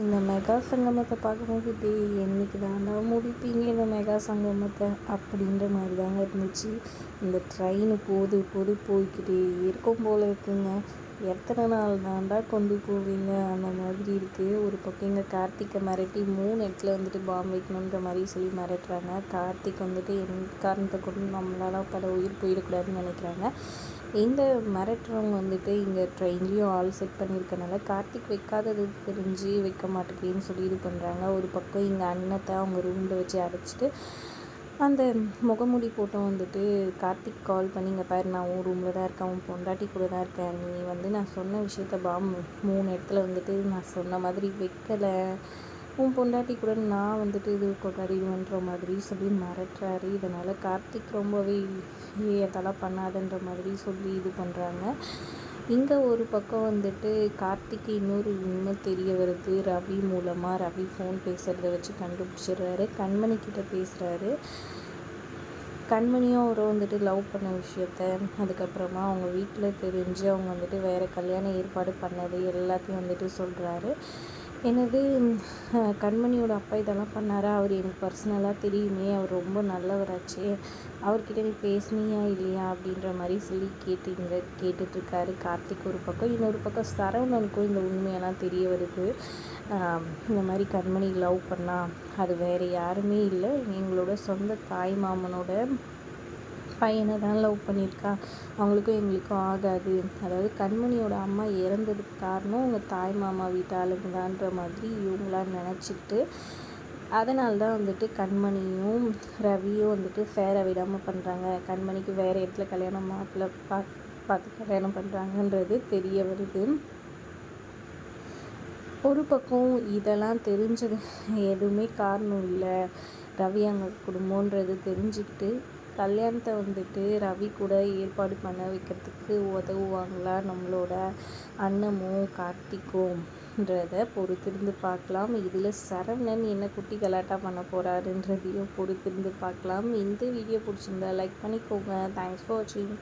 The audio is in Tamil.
இந்த மெகா சங்கமத்தை பார்க்கும்போது டே என்னைக்கு தாண்டா முடிப்பீங்க இந்த மெகா சங்கமத்தை? அப்படின்ற மாதிரி தாங்க இருந்துச்சு. இந்த ட்ரெயின் போது போது போய்க்கிட்டே இருக்கும் போல் இருக்குங்க. எத்தனை நாள் தாண்டா கொண்டு போவீங்க? அந்த மாதிரி இருக்குது ஒரு பக்கம் இங்கே கார்த்திகை மிரட்டி மூணு இடத்துல வந்துட்டு பாம்பு வைக்கணுன்ற மாதிரி சொல்லி மிரட்டுறாங்க. கார்த்திக் வந்துட்டு என் காரணத்தை கொண்டு நம்மளால பல உயிர் போயிடக்கூடாதுன்னு நினைக்கிறாங்க. இந்த மிரட்டுறவங்க வந்துட்டு இங்கே ட்ரெயின்லேயும் ஆள் செட் பண்ணியிருக்கனால கார்த்திக் வைக்காதது தெரிஞ்சு வைக்க மாட்டேங்குதுன்னு சொல்லி இது பண்ணுறாங்க ஒரு பக்கம் இங்கே அன்னத்தை அவங்க ரூமில் வச்சு அடைச்சிட்டு அந்த முகமூடி போட்டோம் வந்துட்டு கார்த்திக் கால் பண்ணி இங்கே பாரு நான் உன் ரூமில் தான் இருக்கேன் உன் பொண்டாட்டி கூட தான் இருக்கேன். நீ வந்து நான் சொன்ன விஷயத்த பாம் மூணு இடத்துல வந்துட்டு நான் சொன்ன மாதிரி வைக்கலை. உன் பொண்டாட்டி கூட நான் வந்துட்டு இது கொண்டாடிடுவேன்ற மாதிரி சொல்லி மிரட்டுறாரு. இதனால் கார்த்திக் ரொம்பவே அதெல்லாம் பண்ணாதுன்ற மாதிரி சொல்லி இது பண்ணுறாங்க இங்கே ஒரு பக்கம் வந்துட்டு கார்த்திக்கு இன்னொரு உண்மை தெரிய வருது. ரவி மூலமாக ரவி ஃபோன் பேசுகிறத வச்சு கண்டுபிடிச்சிடுறாரு. கண்மணி கிட்ட பேசுகிறாரு கண்மணியும் அவரை வந்துட்டு லவ் பண்ண விஷயத்த அதுக்கப்புறமா அவங்க வீட்டில் தெரிஞ்சு அவங்க வந்துட்டு வேறு கல்யாண ஏற்பாடு பண்ணது எல்லாத்தையும் வந்துட்டு சொல்கிறாரு எனது கண்மணியோட அப்பா இதெல்லாம் பண்ணாரா. அவர் எனக்கு பர்சனலாக தெரியுமே. அவர் ரொம்ப நல்லவராச்சே. அவர்கிட்ட நீ பேசுனியா இல்லையா அப்படின்ற மாதிரி சொல்லி கேட்டுங்க கேட்டுட்ருக்காரு. கார்த்திக் ஒரு பக்கம் இன்னொரு பக்கம் சரவணனுக்கும் இந்த உண்மையெல்லாம் தெரிய வருது. இந்த மாதிரி கண்மணி லவ் பண்ணால் அது வேறு யாருமே இல்லை. எங்களோட சொந்த தாய் மாமனோட பையனை தான் லவ் பண்ணியிருக்கா. அவங்களுக்கும் எங்களுக்கும் ஆகாது. அதாவது கண்மணியோட அம்மா இறந்ததுக்கு காரணம் உங்கள் தாய் மாமா வீட்டாளுங்களான்ற மாதிரி இவங்களாம் நினச்சிக்கிட்டு அதனால தான் வந்துட்டு கண்மணியும் ரவியும் வந்துட்டு ஃபேர விடாமல் பண்ணுறாங்க கண்மணிக்கு வேறு இடத்துல கல்யாணம் மாப்பிள்ள பா பார்த்து கல்யாணம் பண்ணுறாங்கன்றது தெரிய வருது. ஒரு பக்கம் இதெல்லாம் தெரிஞ்சது எதுவுமே காரணம் இல்லை. ரவி அங்கே குடும்பன்றது தெரிஞ்சுக்கிட்டு கல்யாணத்தை வந்துட்டு ரவி கூட ஏற்பாடு பண்ண வைக்கிறதுக்கு உதவுவாங்களா? நம்மளோட அண்ணமும் கார்த்திக்கும்ன்றத பொறுத்திருந்து பார்க்கலாம். இதில் சரவணன் என்ன குட்டி கலாட்டா பண்ண போகிறாருன்றதையும் பொறுத்திருந்து பார்க்கலாம். இந்த வீடியோ பிடிச்சிருந்தா லைக் பண்ணிக்கோங்க. தேங்க்ஸ் ஃபார் வாட்சிங்